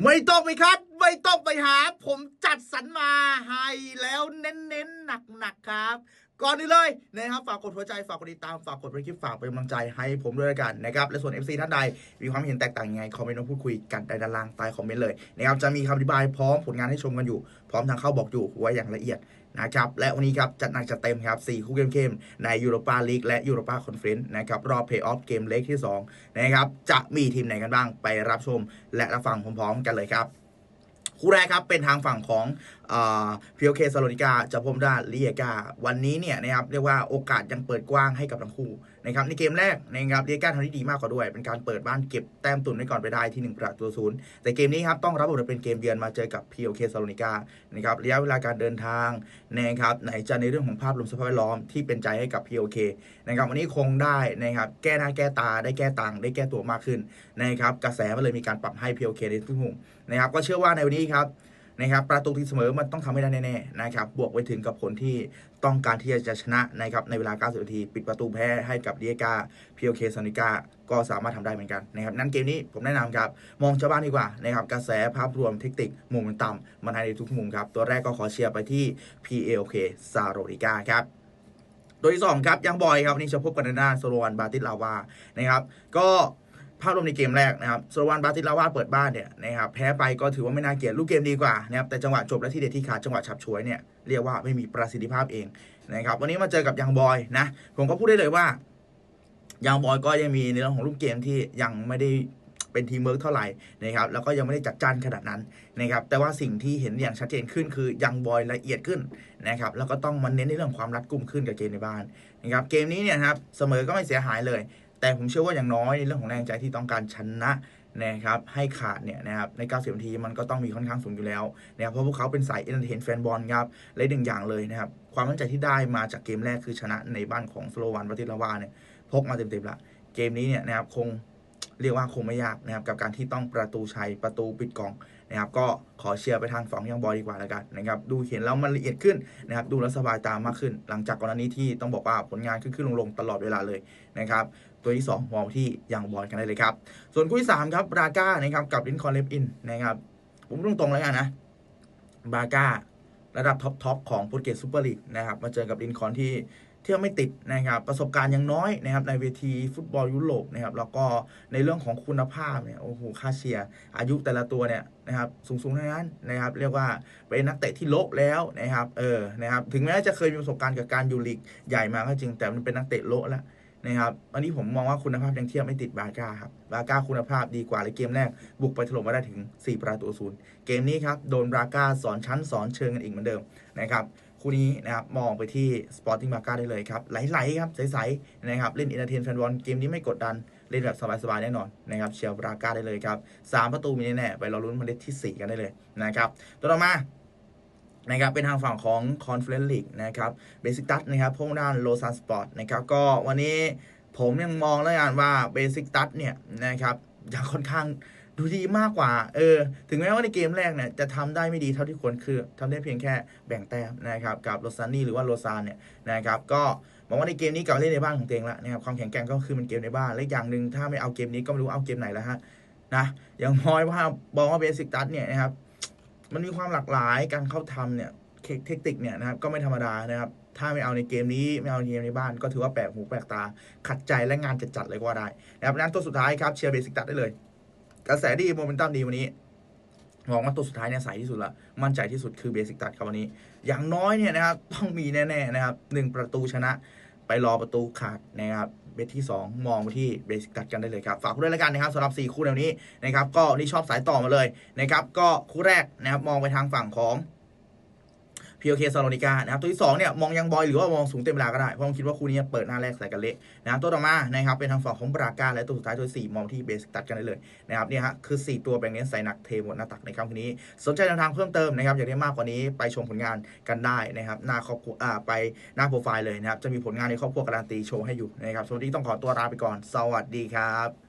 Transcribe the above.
ไม่ต้องไปครับไม่ต้องไปหา ผมจัดสรรมาให้แล้วเน้นๆหนักๆครับ ก่อนนี้เลยนะครับฝากกดหัวใจฝากกดติดตามฝากกดไลค์คลิปฝากเป็นกำลังใจให้ผมด้วยกันนะครับและส่วน FC ท่านใดมีความเห็นแตกต่างยังไงคอมเมนต์มาพูดคุยกันได้ด้านล่างใต้คอมเมนต์เลยนะครับจะมีคำอธิบายพร้อมผลงานให้ชมกันอยู่ พร้อมทางเข้าบอกอยู่ไว้อย่างละเอียดนะครับและวันนี้ครับจัดหนักจัดเต็มครับ 4 คู่เกมเข้มในยูโรปาลีกและยูโรปาคอนเฟรนซ์นะครับรอบเพย์ออฟเกมเล็กที่สองนะครับจะมีทีมไหนกันบ้างไปรับชม และรับฟังพร้อมๆกันเลยครับคู่แรกครับเป็นทางฝั่งของ พีโอเคซาโลนิกาจะพบด้านลีเอกาวันนี้เนี่ยนะครับเรียกว่าโอกาสยังเปิดกว้างให้กับทั้งคู่นะครับในเกมแรกนะครับลีเอกาทำได้ดีมากกว่าด้วย เป็นการเปิดบ้านเก็บแต้มตุนไว้ก่อนไปได้ที่ 1 ประตูศูนย์แต่เกมนี้ครับต้องรับบทเป็นเกมเยือนมาเจอกับพีโอเคซาโลนิกานะครับระยะเวลาการเดินทางนะครับไหนจะในเรื่องของภาพรวมสภาพแวดล้อมที่เป็นใจให้กับพีโอเคนะครับวันนี้คงได้นะครับแก้หน้าแก้ตาได้แก้ตังได้แก้ตัวมากขึ้นนะครับกระแสมันเลยมีการปรับให้พีโอเคในทุกมุมนะครับก็เชื่อว่าในวันนี้ครับ นะครับประตูที่เสมอมันต้องทำให้ได้แน่ๆนะครับบวกไปถึงกับผลที่ต้องการที่จะชนะนะครับในเวลา 90 นาที ปิดประตูแพ้ให้กับเดียกาพีโอเคซานิกาก็สามารถทำได้เหมือนกันนะครับนั้นเกมนี้ผมแนะนำครับ มองชาวบ้านดีกว่านะครับกระแสภาพรวมเทคนิคมุมต่ำมันให้ในทุกมุมครับ ตัวแรกก็ขอเชียร์ไปที่ PLK ซาโรนิกาครับโดยที่สองครับยังบอยครับนนี่จะพบกันในหน้าโซโลวันบาติสลาวานะครับก็ ภาพรวมในเกมแรกนะครับโซโลวันบาติลาวาเปิดบ้านเนี่ยนะครับแพ้ไปก็ถือว่าไม่น่าเกลียดลูกเกมดีกว่านะครับแต่จังหวะจบและที่เด็ดที่ขาดจังหวะฉับฉวยเนี่ยเรียกว่าไม่มีประสิทธิภาพเองนะครับวันนี้มาเจอกับยังบอยนะผมก็พูดได้เลยว่ายังบอยก็ยังมีในเรื่องของลูกเกมที่ยังไม่ได้เป็นทีมเวิร์กเท่าไหร่นะครับแล้วก็ยังไม่ได้จัดจ้านขนาดนั้นนะครับแต่ว่าสิ่งที่เห็นอย่างชัดเจนขึ้นคือยังบอยละเอียดขึ้นนะครับแล้วก็ต้องมาเน้นในเรื่องความรัดกุมขึ้นกับเกมในบ้านนะครับเกมนี้เนี่ยครับเสมอก็ไม่เสียหายเลย แต่ผมเชื่อว่าอย่างน้อยในเรื่องของแรงใจที่ต้องการชนะนะครับให้ขาดเนี่ยนะครับใน 90 นาทีมันก็ต้องมีค่อนข้างสูงอยู่แล้วนะครับเพราะพวกเขาเป็นสายเอนเตอร์เทนแฟนบอลครับและหนึ่งอย่างเลยนะครับความมั่นใจที่ได้มาจากเกมแรกคือชนะในบ้านของสโลวันวัติลาวาเนี่ยพกมาเต็มๆละเกมนี้เนี่ยนะครับคง เรียกว่าคงไม่ยากนะครับกับการที่ต้องประตูชัยประตูปิดกล่องนะครับก็ขอเชียร์ไปทางฝั่งยังบอยดีกว่าแล้วกันนะครับดูเห็นแล้วมันละเอียดขึ้นนะครับดูแล้วสบายตามากขึ้น หลังจากก่อนหน้านี้ที่ต้องบอกว่าผลงานขึ้นขึ้นลงลงๆตลอดเวลาเลยนะครับตัวที่ 2 มองที่ยังบอยกันได้เลยครับส่วนคู่ที่3ครับบราก้านะครับกับลินคอนเลฟอินนะครับผมตรงๆแล้วกันนะบราก้าระดับท็อปทอปของโปรตุเกสซูเปอร์ลีกนะครับมาเจอกับลินคอนที่ เที่ยวไม่ติดนะครับ ประสบการณ์ยังน้อยนะครับในเวทีฟุตบอลยุโรปนะครับแล้วก็ในเรื่องของคุณภาพเนี่ยโอ้โหค่าเชียร์อายุแต่ละตัวเนี่ยนะครับสูงๆทั้งนั้นนะครับ เรียกว่าเป็นนักเตะที่โละแล้วนะครับเออนะครับถึงแม้จะเคยมีประสบการณ์กับการยูลีกใหญ่มาก็จริงแต่มันเป็นนักเตะโละแล้วนะครับอันนี้ผมมองว่าคุณภาพยังเทียบไม่ติดบาก้าครับบาก้าคุณภาพดีกว่าเลยเกมแรก บุกไปถล่มมาได้ถึง 4 ประตูศูนย์เกมนี้ครับโดนบราก้าสอนชั้นสอนเชิงกันอีกเหมือนเดิมนะครับ คู่นี้นะครับมองไปที่ Sporting b a r c a ได้เลยครับไหลๆครับใสๆนะครับเล่นอินเตอร์เทนแฟนบอลเกมนี้ไม่กดดันเล่นแบบสบายๆแน่นอนนะครับเชียร์บราก้าได้เลยครับ3ประตูมีแน่ๆไปรอลุ้นมาเล็ดที่ 4 กันได้เลยนะครับตัวต่อมานะครับเป็นทางฝั่งของ Conference League นะครับเบสิกตัสนะครับพวกด้านโลซานสปอร์ตนะครับก็วันนี้ผมยังมองแล้วกันว่าเบสิกตัสเนี่ยนะครับยังค่อนข้าง ดูดีมากกว่า เออ ถึงแม้ว่าในเกมแรกเนี่ยจะทำได้ไม่ดีเท่าที่ควรคือทำได้เพียงแค่แบ่งแต้มนะครับ กับโรซานี่หรือว่าโรซานเนี่ยนะครับ ก็มองว่าในเกมนี้กลับมาเล่นในบ้านของตัวเองแล้วนะครับ ความแข็งแกร่งก็คือมันเกมในบ้าน และอีกอย่างหนึ่งถ้าไม่เอาเกมนี้ก็ไม่รู้เอาเกมไหนแล้วฮะ นะอย่างน้อยว่าบอกว่าเบสิกตัสเนี่ยนะครับ มันมีความหลากหลาย การเข้าทำเนี่ย เทคนิคเนี่ยนะครับ ก็ไม่ธรรมดานะครับถ้าไม่เอาในเกมนี้ไม่เอาในเกมในบ้านก็ถือว่าแปลกหูแปลกตา ขัดใจและงานจัดๆเลยก็ได้นะครับนั้นตัวสุดท้ายครับเชียร์เบสิกตัดได้เลย กระแสดีโมเมนตัมดีวันนี้มองว่าตัวสุดท้ายเนี่ยใสที่สุดละมั่นใจที่สุดคือเบสิกตัดครับวันนี้ อย่างน้อยเนี่ยนะครับต้องมีแน่ๆนะครับหนึ่งประตูชนะ ไปรอประตูขาดนะครับเบสที่ 2 มองไปที่เบสิกตัดกันได้เลยครับ ฝากคุณด้วยแล้วกันนะครับสำหรับ 4 คู่แนวนี้นะครับก็นี่ชอบสายต่อมาเลยนะครับก็คู่แรกนะครับมองไปทางฝั่งของ พีโอเคซาโลนิกานะครับตัวที่2เนี่ยมองยังบอยหรือว่ามองสูงเต็มเวลาก็ได้ เพราะผมคิดว่าคู่นี้เปิดหน้าแรกใส่กันเละนะครับตัวต่อมานะครับเป็นทางฝั่งของบราก้าและตัวสุดท้ายตัวที่สี่มองที่เบสตัดกันได้เลยนะครับเนี่ยฮะคือ 4 ตัวแบ่งเน้นใส่หนักเทหมดหน้าตักในครั้งนี้ สนใจแนวทางเพิ่มเติมนะครับอยากได้มากกว่านี้ไปชมผลงานกันได้นะครับหน้าครอบครัวอ่าไปหน้าโปรไฟล์เลยนะครับจะมีผลงานในครอบครัวการันตีโชว์ให้อยู่นะครับสวัสดีต้องขอตัวลาไปก่อน สวัสดีครับ